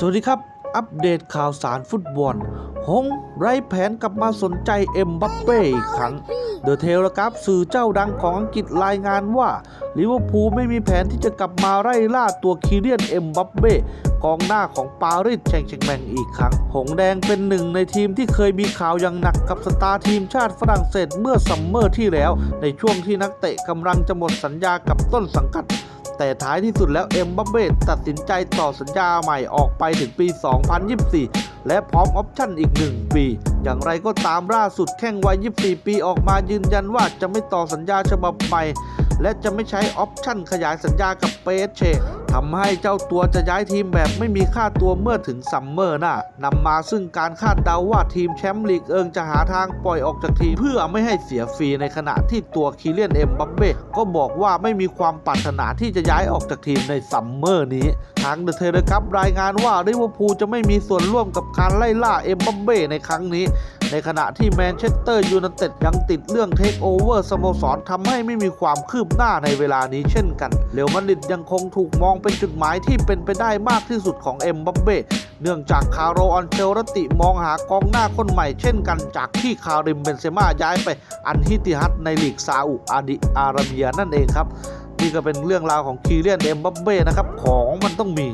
สวัสดีครับ อัปเดตข่าวสารฟุตบอลฮงไร้แผนกลับมาสนใจเอ็มบัปเป้อีกครั้งเดอะเทลครับสื่อเจ้าดังของอังกฤษรายงานว่าลิเวอร์พูลไม่มีแผนที่จะกลับมาไล่ล่าตัวคีเลียนเอ็มบัปเป้กองหน้าของปารีสแชงเชงแมงอีกครั้ง หงแดงเป็นหนึ่งในทีมที่เคยมีข่าวอย่างหนักกับสตาร์ทีมชาติฝรั่งเศสเมื่อซัมเมอร์ที่แล้ว ในช่วงที่นักเตะกำลังจะหมดสัญญากับต้นสังกัด แต่ท้ายที่สุดแล้วเอ็มบัมเบ้ตัดสินใจต่อสัญญาใหม่ออกไปถึงปี 2024 และพร้อมออปชั่นอีก 1 ปี อย่างไรก็ตามล่าสุดแข้งวัย 24 ปีออกมายืนยันว่าจะไม่ต่อสัญญาฉบับใหม่และจะไม่ใช้ออปชั่นขยายสัญญากับเปเช ทำให้เจ้าตัวจะย้ายทีมแบบไม่มีค่าตัวเมื่อถึงซัมเมอร์หน้านำมาซึ่งการคาดเดาว่าทีมแชมป์ลีกเอิงจะหาทางปล่อยออกจากทีม เพื่อไม่ให้เสียฟรีในขณะที่ตัวคีเลียนเอ็มบัปเบ้ก็บอกว่าไม่มีความปรารถนาที่จะย้ายออกจากทีมในซัมเมอร์นี้ ทางเดอะเทเลครับรายงานว่าลิเวอร์พูลจะไม่มีส่วนร่วมกับการไล่ล่าเอ็มบัปเบ้ในครั้งนี้ ในขณะที่แมนเชสเตอร์ยูไนเต็ดยังติดเรื่องเทคโอเวอร์สโมสรทำให้ไม่มีความคืบหน้าในเวลานี้เช่นกันเรอัลมาดริดยังคงถูกมองเป็นจุดหมายที่เป็นไปได้มากที่สุดของเอ็มบัปเบ้เนื่องจากคาร์โรอันเชลรติมองหากองหน้าคนใหม่เช่นกันจากที่คาริมเบนเซม่าย้ายไปอันฮิติฮัตในลีกซาอุอาดิอาระเบียนั่นเองครับ นี่ก็เป็นเรื่องราวของคีเลียนเอ็มบัปเบ้นะครับของมันต้องมี